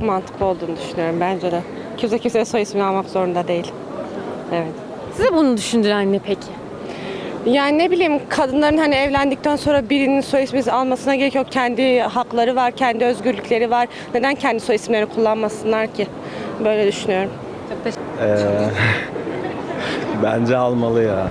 Mantıklı olduğunu düşünüyorum bence de. Kimse kimseye soy ismini almak zorunda değil. Evet. Size bunu düşündüren ne peki? Yani ne bileyim kadınların hani evlendikten sonra birinin soy ismini almasına gerek yok. Kendi hakları var, kendi özgürlükleri var. Neden kendi soy isimlerini kullanmasınlar ki? Böyle düşünüyorum. Çok teşekkür Ee, bence almalı ya.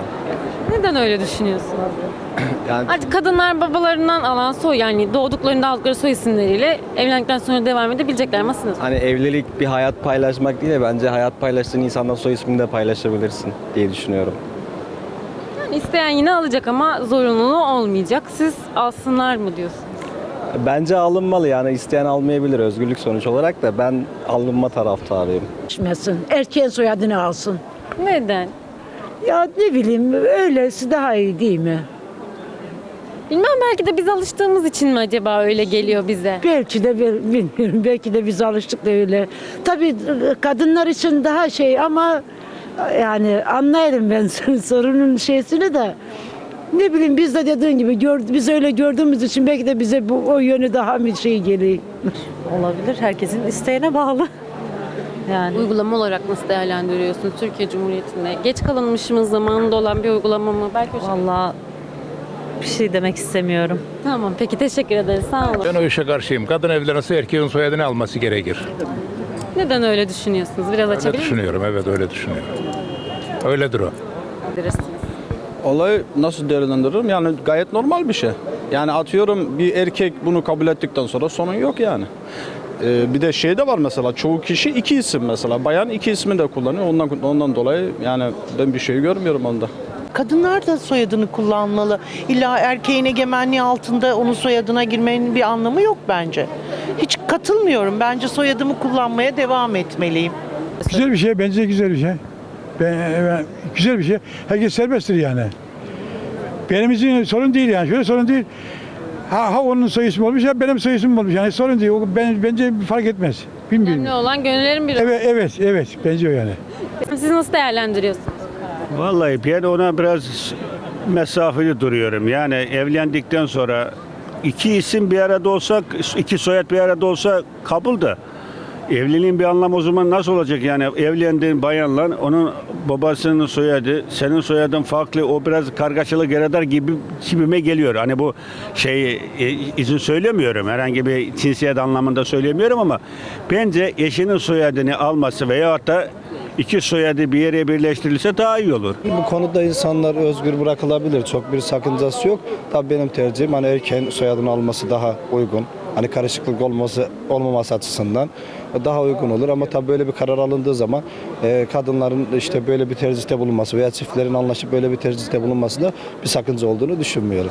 Neden öyle düşünüyorsunuz? Yani Artık kadınlar babalarından alan soy yani doğduklarında aldıkları soy isimleriyle evlendikten sonra devam edebilecekler mi? Nasıl? hani evlilik bir hayat paylaşmak değil de bence hayat paylaştığın insandan soy ismini de paylaşabilirsin diye düşünüyorum. Yani isteyen yine alacak ama zorunluluğu olmayacak. Siz alsınlar mı diyorsunuz? Bence alınmalı yani isteyen almayabilir özgürlük sonuç olarak da ben alınma taraftarıyım. Erkeğin soyadını alsın. Neden? Ya ne bileyim öylesi daha iyi değil mi? Bilmem belki de biz alıştığımız için mi acaba öyle geliyor bize? Belki de bil- bilmiyorum. Belki de biz alıştık da öyle. Tabii kadınlar için daha şey ama yani anlayırım ben senin sorunun şeysini de. Ne bileyim biz de dediğin gibi gör, biz öyle gördüğümüz için belki de bize bu o yönü daha bir şey geliyor. Olabilir. Herkesin isteğine bağlı. Yani Uygulama olarak nasıl değerlendiriyorsunuz Türkiye Cumhuriyeti'nde? Geç kalınmışımız zamanında olan bir uygulama mı? Belki o şey- vallahi bir şey demek istemiyorum. Tamam peki teşekkür ederiz sağ olun. Ben o işe karşıyım. Kadın evlenirse erkeğin soyadını alması gerekir. Neden öyle düşünüyorsunuz? Biraz Öyle açabilir düşünüyorum. Evet öyle düşünüyorum. Öyledir o. misiniz? Olayı nasıl değerlendiririm? Yani gayet normal bir şey. Yani atıyorum bir erkek bunu kabul ettikten sonra sorun yok yani. Ee, bir de şey de var mesela çoğu kişi iki isim mesela. Bayan iki ismi de kullanıyor. Ondan ondan dolayı yani ben bir şey görmüyorum onda. Kadınlar da soyadını kullanmalı. İlla erkeğin egemenliği altında onun soyadına girmenin bir anlamı yok bence. Hiç katılmıyorum. Bence soyadımı kullanmaya devam etmeliyim. Güzel bir şey, bence güzel bir şey. Ben, ben- güzel bir şey. Herkes serbesttir yani. Benim için sorun değil yani. Şöyle sorun değil. Ha, ha onun soy ismi olmuş ya benim soy ismim olmuş. Yani sorun değil. O, ben, bence fark etmez. Bilmiyorum. Önemli olan gönüllerin bir Evet, evet, evet. Bence o yani. Siz nasıl değerlendiriyorsunuz? Vallahi ben ona biraz mesafeli duruyorum. Yani evlendikten sonra iki isim bir arada olsa, iki soyad bir arada olsa kabul da. Evliliğin bir anlamı o zaman nasıl olacak yani evlendiğin bayanla onun babasının soyadı, senin soyadın farklı o biraz kargaşalık yaratır gibi gibime geliyor. Hani bu şey izin söylemiyorum herhangi bir cinsiyet anlamında söylemiyorum ama bence eşinin soyadını alması veyahut da iki soyadı bir yere birleştirilse daha iyi olur. Bu konuda insanlar özgür bırakılabilir. Çok bir sakıncası yok. Tabii benim tercihim hani erkeğin soyadını alması daha uygun. Hani karışıklık olması olmaması açısından daha uygun olur ama tabii böyle bir karar alındığı zaman e, kadınların işte böyle bir tercihte bulunması veya çiftlerin anlaşıp böyle bir tercihte bulunması da bir sakınca olduğunu düşünmüyorum.